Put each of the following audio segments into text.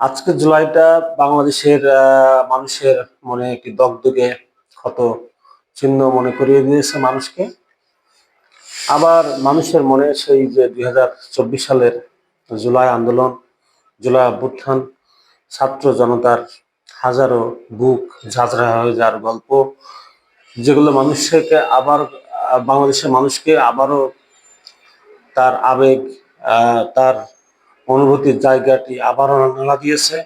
আজকে জুলাইটা বাংলাদেশের মানুষের মনে একটি দগদগে ক্ষত চিহ্ন মনে করিয়ে দিয়েছে মানুষকে। আবার মানুষের মনে সেই যে দুই হাজার চব্বিশ সালের জুলাই আন্দোলন, জুলাই অভ্যুত্থান, ছাত্র জনতার হাজারো বুক ঝাঁঝরা হয়ে যাওয়ার গল্প, যেগুলো মানুষকে আবার, বাংলাদেশের মানুষকে আবারও তার আবেগ তার অনুভূতির জায়গাটি আবারও নাড়া দিয়েছে।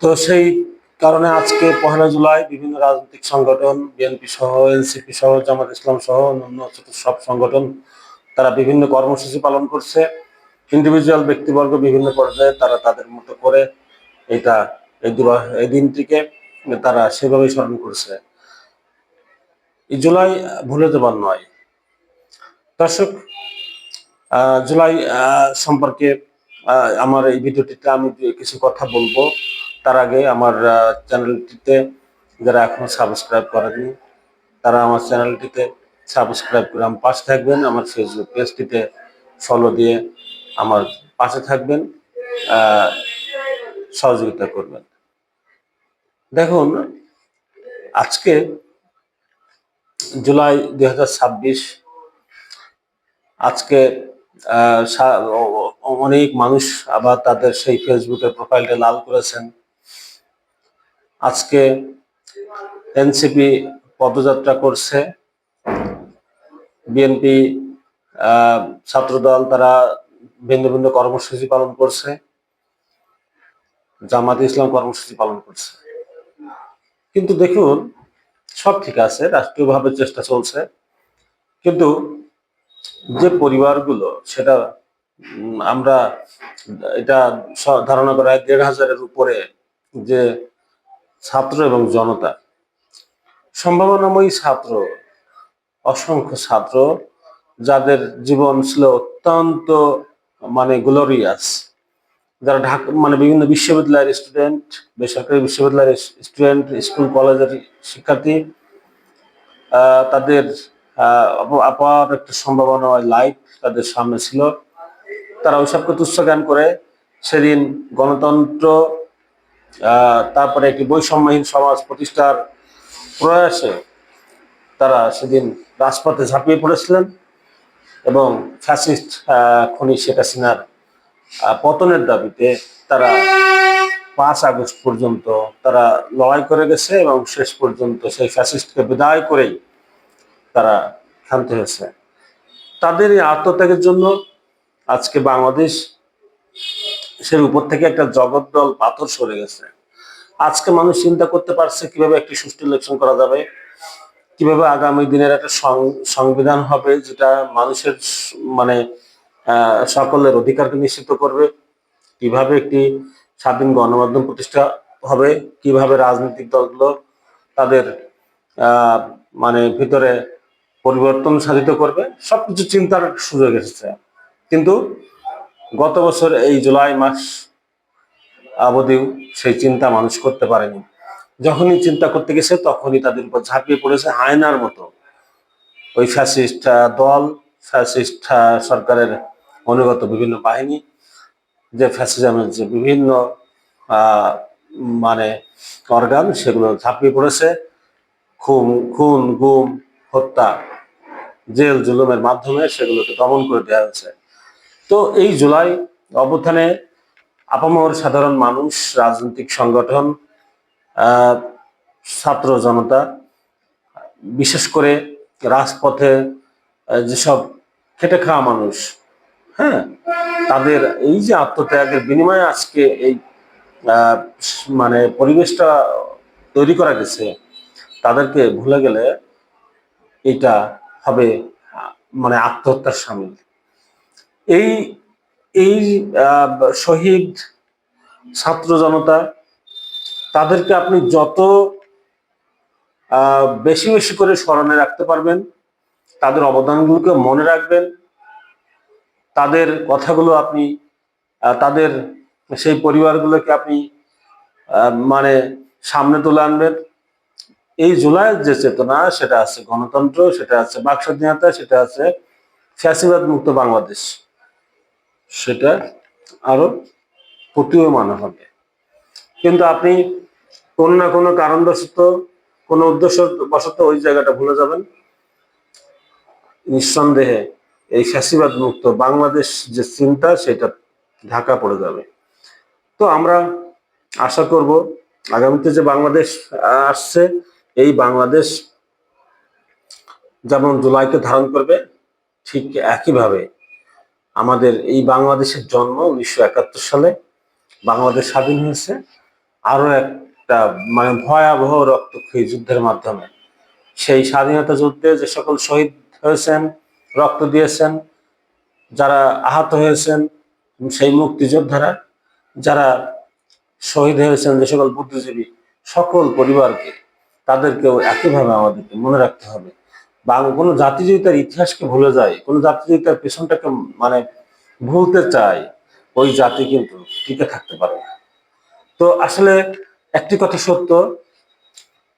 তো সেই কারণে আজকে পহেলা জুলাই বিভিন্ন রাজনৈতিক সংগঠন বিএনপি সহ এনসিপি সহ, জামাত ইসলাম সহ, অন্যান্য সব সংগঠন, তারা বিভিন্ন কর্মসূচি পালন করছে। ইন্ডিভিজুয়াল ব্যক্তিবর্গ বিভিন্ন পর্যায়ে তারা তাদের মতো করে এটা এই এই দিনটিকে তারা সেভাবেই স্মরণ করছে। এই জুলাই ভুলে যাবার নয়। দর্শক জুলাই সম্পর্কে আমার এই ভিডিওটিতে আমি কিছু কথা বলব। তার আগে আমার চ্যানেলটিতে যারা এখনও সাবস্ক্রাইব করেনি তারা আমার চ্যানেলটিতে সাবস্ক্রাইব করে আমার পাশে থাকবেন। আমার ফেসবুক পেজটিতে ফলো দিয়ে আমার পাশে থাকবেন সহযোগিতা করবেন। দেখুন, আজকে জুলাই দু হাজার ছাব্বিশ, আজকে অনেক মানুষ আবার তাদের সেই ফেসবুকের প্রোফাইলটা লাল করেছেন। আজকে এনসিপি পদযাত্রা করছে। বিএনপি ছাত্রদল তারা ভিন্ন ভিন্ন কর্মসূচি পালন করছে। জামাত ইসলাম কর্মসূচি পালন করছে। কিন্তু দেখুন, সব ঠিক আছে, রাষ্ট্রীয়ভাবে চেষ্টা চলছে। কিন্তু যে পরিবারগুলো, সেটা আমরা, এটা ধারণা করা দেড় হাজারের উপরে যে ছাত্র এবং জনতা। সম্ভাবনাময়ী ছাত্র, অসংখ্য ছাত্র, যাদের জীবন ছিল অত্যন্ত মানে গ্লোরিয়াস যারা ঢাকা মানে বিভিন্ন বিশ্ববিদ্যালয়ের স্টুডেন্ট বেসরকারি বিশ্ববিদ্যালয়ের স্টুডেন্ট স্কুল কলেজের শিক্ষার্থী তাদের অপার একটা সম্ভাবনা লাইফ তাদের সামনে ছিল। তারা ওইসবকে তুচ্ছ জ্ঞান করে। সেদিন গণতন্ত্র তারপরে একটি বৈষম্যহীন সমাজ প্রতিষ্ঠার প্রয়াসে তারা সেদিন রাজপথে ঝাঁপিয়ে পড়েছিলেন এবং ফ্যাসিস্ট খনি শেখ হাসিনার পতনের দাবিতে তারা পাঁচ আগস্ট পর্যন্ত তারা লড়াই করে গেছে এবং শেষ পর্যন্ত সেই ফ্যাসিস্টকে বিদায় করেই তারা ক্ষান্ত হয়েছে। তাদের এই আত্মত্যাগের জন্য আজকে বাংলাদেশ সে উপর থেকে একটা জগদ্দল পাথর সরে গেছে। আজকে মানুষ চিন্তা করতে পারছে কীভাবে একটি সুষ্ঠু ইলেকশন করা যাবে, কীভাবে আগামী দিনের একটা সংবিধান হবে যেটা মানুষের মানে সকলের অধিকারকে নিশ্চিত করবে, কীভাবে একটি স্বাধীন গণমাধ্যম প্রতিষ্ঠা হবে, কীভাবে রাজনৈতিক দলগুলো তাদের মানে ভিতরে পরিবর্তন সাধিত করবে, সবকিছু চিন্তার সুযোগ এসেছে। কিন্তু গত বছর এই জুলাই মাস অবধিও সেই চিন্তা মানুষ করতে পারেনি। যখনই চিন্তা করতে গেছে, তখনই তাদের উপর ঝাঁপিয়ে পড়েছে আয়নার মতো। ওই ফ্যাসিস্ট দল ফ্যাসিস্ট সরকারের অনুগত বিভিন্ন বাহিনী, যে ফ্যাসিজমের যে বিভিন্ন মানে অর্গান সেগুলো ঝাঁপিয়ে পড়েছে। খুন খুন, গুম হত্যা, জেল, জুলুমের মাধ্যমে সেগুলোকে দমন করে দেওয়া হয়েছে। তো এই জুলাই অভ্যুত্থানে আপামর সাধারণ মানুষ, রাজনৈতিক সংগঠন ছাত্র জনতা, বিশেষ করে রাজপথে যেসব খেটে খাওয়া মানুষ হ্যাঁ তাদের এই যে আত্মত্যাগের বিনিময়ে আজকে এই মানে পরিবেশটা তৈরি করা গেছে, তাদেরকে ভুলে গেলে এটা হবে মানে আত্মহত্যার সামিল। এই এই শহীদ ছাত্র জনতা, তাদেরকে আপনি যত বেশি বেশি করে স্মরণে রাখতে পারবেন, তাদের অবদানগুলোকে মনে রাখবেন, তাদের কথাগুলো আপনি তাদের সেই পরিবারগুলোকে আপনি মানে সামনে তুলে আনবেন। এই জুলাইয়ের যে চেতনা, সেটা আছে গণতন্ত্র, সেটা আছে বাক স্বাধীনতা সেটা আছে ফ্যাসিবাদ মুক্ত বাংলাদেশ। সেটা আরও প্রতীয়মান হবে। কিন্তু আপনি কোনো না কোনো কারণবশত, কোনো উদ্দেশ্য বশত ওই জায়গাটা ভুলে যাবেন। নিঃসন্দেহে এই ফ্যাসিবাদ মুক্ত বাংলাদেশ যে চিন্তা, সেটা ঢাকা পড়ে যাবে। তো আমরা আশা করব, আগামীতে যে বাংলাদেশ আসছে এই বাংলাদেশ যেমন জুলাইকে ধারণ করবে, ঠিক একইভাবে আমাদের এই বাংলাদেশের জন্ম উনিশশো একাত্তর সালে বাংলাদেশ স্বাধীন হয়েছে। আরও একটা মানে ভয়াবহ রক্তক্ষয়ী যুদ্ধের মাধ্যমে। সেই স্বাধীনতা যুদ্ধে যে সকল শহীদ হয়েছেন, রক্ত দিয়েছেন, যারা আহত হয়েছেন, সেই মুক্তিযোদ্ধারা, যারা শহীদ হয়েছেন যে সকল বুদ্ধিজীবী, সকল পরিবারকে তাদেরকেও একইভাবে আমাদেরকে মনে রাখতে হবে। বা কোনো জাতি যদি তার ইতিহাসকে ভুলে যায়, কোনো জাতি যদি তার পেছনটাকে মানে ভুলতে চায়, ওই জাতি কিন্তু টিকে থাকতে পারে না। তো আসলে একটি কথা সত্য,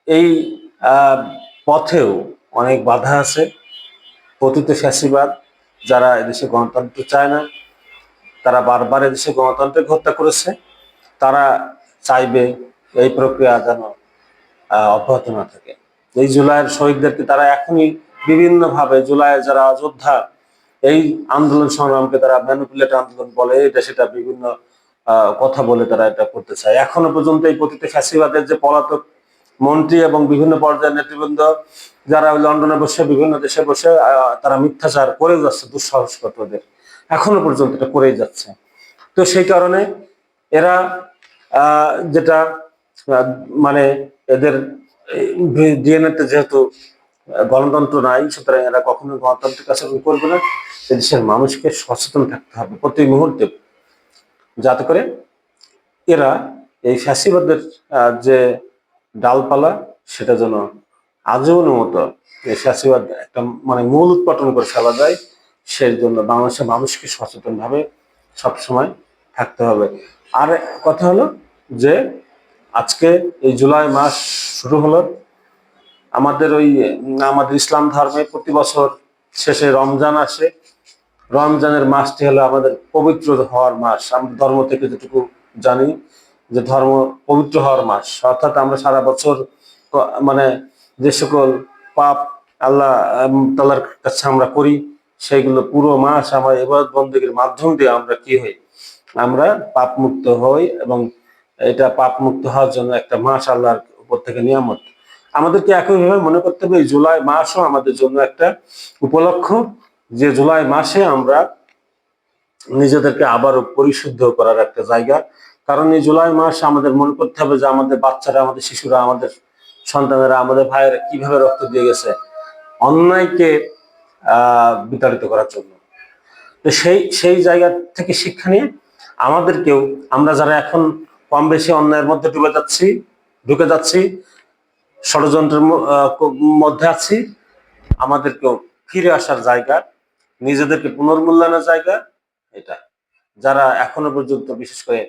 এই পথেও অনেক বাধা আছে। পতিত ফ্যাসিবাদ, যারা এদেশে গণতন্ত্র চায় না, তারা বারবার এদেশে গণতন্ত্রকে হত্যা করেছে। তারা চাইবে এই প্রক্রিয়া যেন অব্যাহত না থাকে। এই জুলাইয়ের শহীদদেরকে তারা এখনই বিভিন্ন ভাবে জুলাইয়ের যারা যোদ্ধা, এই আন্দোলন সংগ্রামকে তারা ম্যানুপুলেট আন্দোলন বলে, এটা সেটা বিভিন্ন কথা বলে তারা এটা করতে চায়। এখনও পর্যন্ত এই পতিত ফ্যাসিবাদের যে পলাতক মন্ত্রী এবং বিভিন্ন পর্যায়ের নেতৃবৃন্দ, যারা লন্ডনে বসে, বিভিন্ন দেশে বসে তারা মিথ্যাচার করে যাচ্ছে দুঃসাহসকত ওদের এখনও পর্যন্ত এটা করেই যাচ্ছে। তো সেই কারণে এরা যেটা মানে এদের ডিএনএ তে যেহেতু গণতন্ত্র নাই, সুতরাং এরা কখনো গণতান্ত্রিক আচরণ করবে না। দেশের মানুষকে সচেতন থাকতে হবে প্রতি মুহূর্তে। যাতে করে এরা এই ফ্যাসিবাদের যে ডালপালা, সেটা যেন আজীবনের মতো এই ফ্যাসিবাদ একটা মানে মূল উৎপাদন করে ফেলা যায়, সেই জন্য বাংলাদেশের মানুষকে সচেতনভাবে সবসময় থাকতে হবে। আর কথা হলো যে আজকে এই জুলাই মাস শুরু হলো। আমাদের ওই আমাদের ইসলাম ধর্মে প্রতি বছর শেষে রমজান আসে। রমজানের মাসটি হলো আমাদের পবিত্র হওয়ার মাস। আমরা ধর্ম থেকে যেটুকু জানি যে ধর্ম পবিত্র হওয়ার মাস। অর্থাৎ আমরা সারা বছর মানে যে সকল পাপ আল্লাহ উম, তাআলার কাছে আমরা করি সেইগুলো পুরো মাস আমরা এবার বন্দীগীর মাধ্যম দিয়ে আমরা কি হই? আমরা পাপ মুক্ত হই এবং এটা পাপ মুক্ত হওয়ার জন্য একটা মাস আল্লাহর উপর থেকে নিয়ামত। আমাদেরকে একইভাবে মনে করতে হবে জুলাই মাসও আমাদের জন্য একটা উপলক্ষ, যে জুলাই মাসে আমরা নিজেদেরকে আবারও পরিশুদ্ধ করার একটা জায়গা। কারণ এই জুলাই মাস আমাদের মনে করতে হবে যে আমাদের বাচ্চারা, আমাদের শিশুরা, আমাদের সন্তানেরা, আমাদের ভাইয়েরা কীভাবে রক্ত দিয়ে গেছে, অন্যায়কে বিতাড়িত করার জন্য। তো সেই সেই জায়গা থেকে শিক্ষা নিয়ে আমাদেরকেও, আমরা যারা এখন কম বেশি অন্যায়ের মধ্যে ডুবে যাচ্ছি, ঢুকে যাচ্ছি, ষড়যন্ত্রের মধ্যে আছি। আমাদেরকেও ফিরে আসার জায়গা, নিজেদেরকে পুনর্মূল্যায়নের জায়গা, এটা। যারা এখনও পর্যন্ত, বিশেষ করে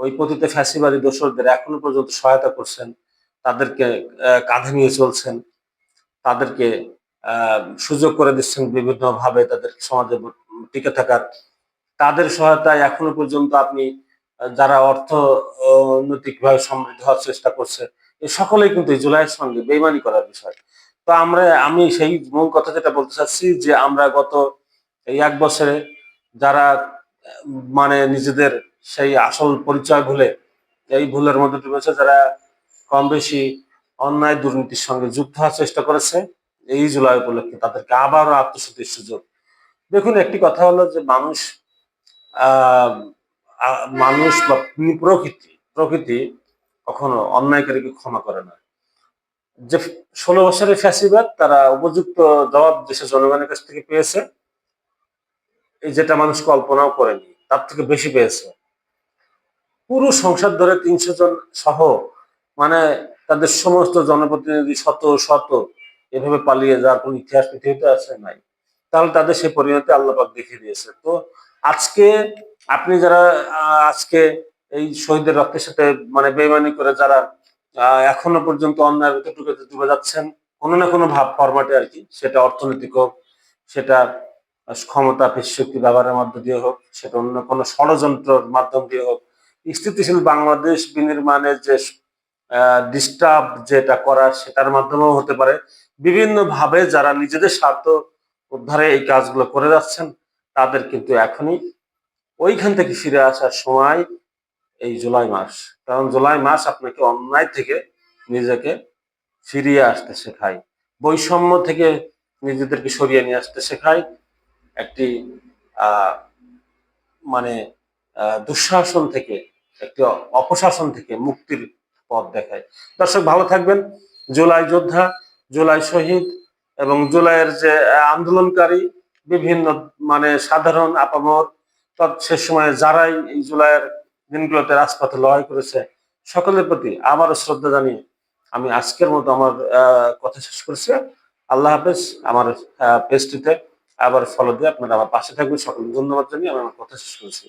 ওই পতিত ফ্যাসিবাদী দোসরদের এখনও পর্যন্ত সহায়তা করছেন, তাদেরকে কাঁধে নিয়ে চলছেন, তাদেরকে সুযোগ করে দিচ্ছেন বিভিন্নভাবে তাদের সমাজে টিকে থাকার। তাদের সহায়তায় এখনও পর্যন্ত আপনি যারা অর্থ নৈতিক ভাবে সমৃদ্ধ হওয়ার চেষ্টা করছে এই সকলেই কিন্তু এই জুলাইয়ের সঙ্গে বেইমানি করার বিষয়। তো আমরা আমি সেই মূল কথা যেটা বলতে চাচ্ছি যে আমরা গত এই এক বছরে যারা মানে নিজেদের সেই আসল পরিচয় ভুলে এই ভুলের মধ্যে ডুবেছে যারা কম বেশি অন্যায় দুর্নীতির সঙ্গে যুক্ত হওয়ার চেষ্টা করেছে এই জুলাই উপলক্ষে তাদেরকে আবারও আত্মশুদ্ধির সুযোগ। দেখুন একটি কথা হলো যে মানুষ আহ, মানুষ বা প্রকৃতি প্রকৃতি কখনো অন্যায়কারীকে ক্ষমা করে না। যে ষোলো বছরের ফ্যাসিবাদ তারা উপযুক্ত জবাব দেশের জনগণের কাছ থেকে পেয়েছে। এই যেটা মানুষ কল্পনাও করেনি, তার থেকে বেশি পেয়েছে। পুরো সংসদ ধরে তিনশো জন সহ মানে তাদের সমস্ত জনপ্রতিনিধি শত শত, এভাবে পালিয়ে যাওয়ার কোন ইতিহাস, পৃথিবীতে আছে নাই। তাহলে তাদের সেই পরিণতি আল্লাপাক দেখিয়ে দিয়েছে। তো আজকে আপনি যারা আজকে এই শহীদের রক্তের সাথে মানে বেইমানি করে যারা এখনও পর্যন্ত অন্যায় ঢুকে ডুবে যাচ্ছেন, কোনো না কোনো ভাব ফরম্যাটে আর কি, সেটা অর্থনৈতিক হোক, সেটা ক্ষমতা শক্তি ব্যবহারের মধ্য দিয়ে হোক, সেটা অন্য কোনো ষড়যন্ত্রের মাধ্যম দিয়ে হোক, স্থিতিশীল বাংলাদেশ বিনির্মাণের যে ডিস্টার্ব যেটা করা সেটার মাধ্যমেও হতে পারে। বিভিন্ন ভাবে যারা নিজেদের স্বার্থ উদ্ধারে এই কাজগুলো করে যাচ্ছেন, তাদের কিন্তু এখনই ওইখান থেকে ফিরে আসার সময় এই জুলাই মাস। কারণ জুলাই মাস আপনাকে অন্যায় থেকে নিজেকে ফিরিয়ে আসতে শেখায়। বৈষম্য থেকে নিজেদেরকে সরিয়ে নিয়ে আসতে শেখায়। একটি মানে দুঃশাসন থেকে, একটি অপশাসন থেকে মুক্তির পথ দেখায়। দর্শক, ভালো থাকবেন। জুলাই যোদ্ধা, জুলাই শহীদ এবং জুলাইয়ের যে আন্দোলনকারী, বিভিন্ন মানে সাধারণ আপামর সে সময় যারাই এই জুলাইয়ের দিনগুলোতে রাজপথে লড়াই করেছে, সকলের প্রতি আবারও শ্রদ্ধা জানিয়ে আমি আজকের মতো আমার কথা শেষ করছি। আল্লাহ হাফেজ, আমার পেজটিতে আবার ফলো দিয়ে আপনারা আমার পাশে থাকবেন। সকলকে ধন্যবাদ জানিয়ে আমি আমার কথা শেষ করেছি।